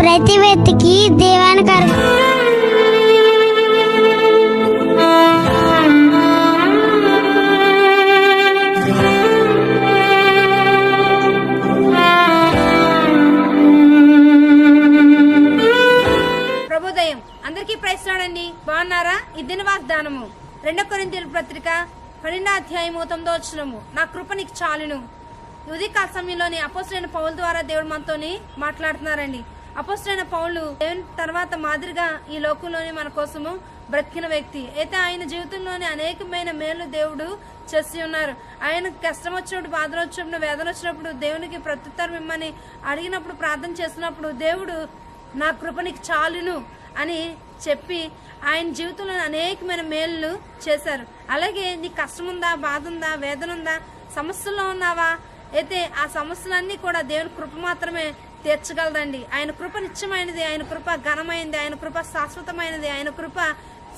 ప్రతి వ్యక్తికి దేవానికి ప్రభుదయం అందరికీ ప్రయత్నండి బాగున్నారా? ఇది వాగ్దానము రెండో కొరింతీయుల పత్రిక పన్నెండో అధ్యాయము తొమ్మిదో వచ్చినము నా కృప నీకు చాలును. ఉదయకాల సమయంలోని అపోస్టైన పౌల ద్వారా దేవుడు మనతో మాట్లాడుతున్నారండి. అపోస్టైన పౌలు దేవుని తర్వాత మాదిరిగా ఈ లోకంలోని మన కోసము బ్రతికిన వ్యక్తి. అయితే ఆయన జీవితంలోని అనేకమైన మేలు దేవుడు చేసి ఉన్నారు. ఆయన కష్టం వచ్చినప్పుడు బాధలు వచ్చినప్పుడు వేదన వచ్చినప్పుడు దేవునికి ప్రత్యుత్తరం ఇమ్మని అడిగినప్పుడు ప్రార్థన చేసినప్పుడు దేవుడు నా కృపనికి చాలును అని చెప్పి ఆయన జీవితంలో అనేకమైన మేలు చేశారు. అలాగే నీ కష్టం ఉందా బాధ ఉందా వేదన ఉందా సమస్యల్లో ఉన్నావా? అయితే ఆ సమస్యలన్నీ కూడా దేవుని కృప మాత్రమే తీర్చగలదండి. ఆయన కృప నిత్యమైనది ఆయన కృప ఘనమైనది ఆయన కృప శాశ్వతమైనది ఆయన కృప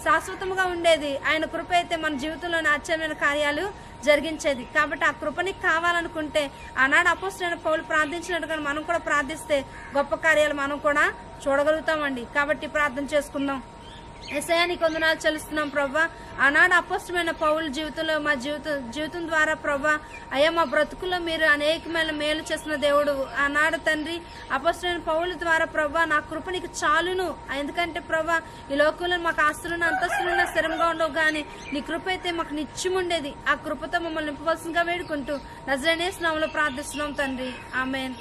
శాశ్వతముగా ఉండేది. ఆయన కృప అయితే మన జీవితంలోని ఆశ్చర్యమైన కార్యాలు జరిగించేది. కాబట్టి ఆ కృపని కావాలనుకుంటే ఆనాడు అపోస్తులైన పౌలు ప్రార్థించినట్టుగా మనం కూడా ప్రార్థిస్తే గొప్ప కార్యాలు మనం కూడా చూడగలుగుతామండి. కాబట్టి ప్రార్థన చేసుకుందాం. ఎసయానికి వందనాలు చెల్లిస్తున్నాం ప్రవ్వా. ఆనాడు అపోష్టమైన పౌరుల జీవితంలో మా జీవితం జీవితం ద్వారా ప్రవ్వా అయ్యా మా బ్రతుకుల్లో మీరు అనేకమైన మేలు చేసిన దేవుడు. ఆనాడు తండ్రి అపోష్టమైన పౌరుల ద్వారా ప్రవ్వా నా కృప నీకు చాలును. ఎందుకంటే ప్రభా ఈ లోకంలో మాకు ఆస్తులను అంతస్తులను స్థిరంగా ఉండవు కానీ నీ కృప అయితే మాకు నిత్యం ఉండేది. ఆ కృపతో మమ్మల్ని నింపవలసిందిగా వేడుకుంటూ నజరనే స్నామంలో ప్రార్థిస్తున్నాం తండ్రి. ఆమెన్.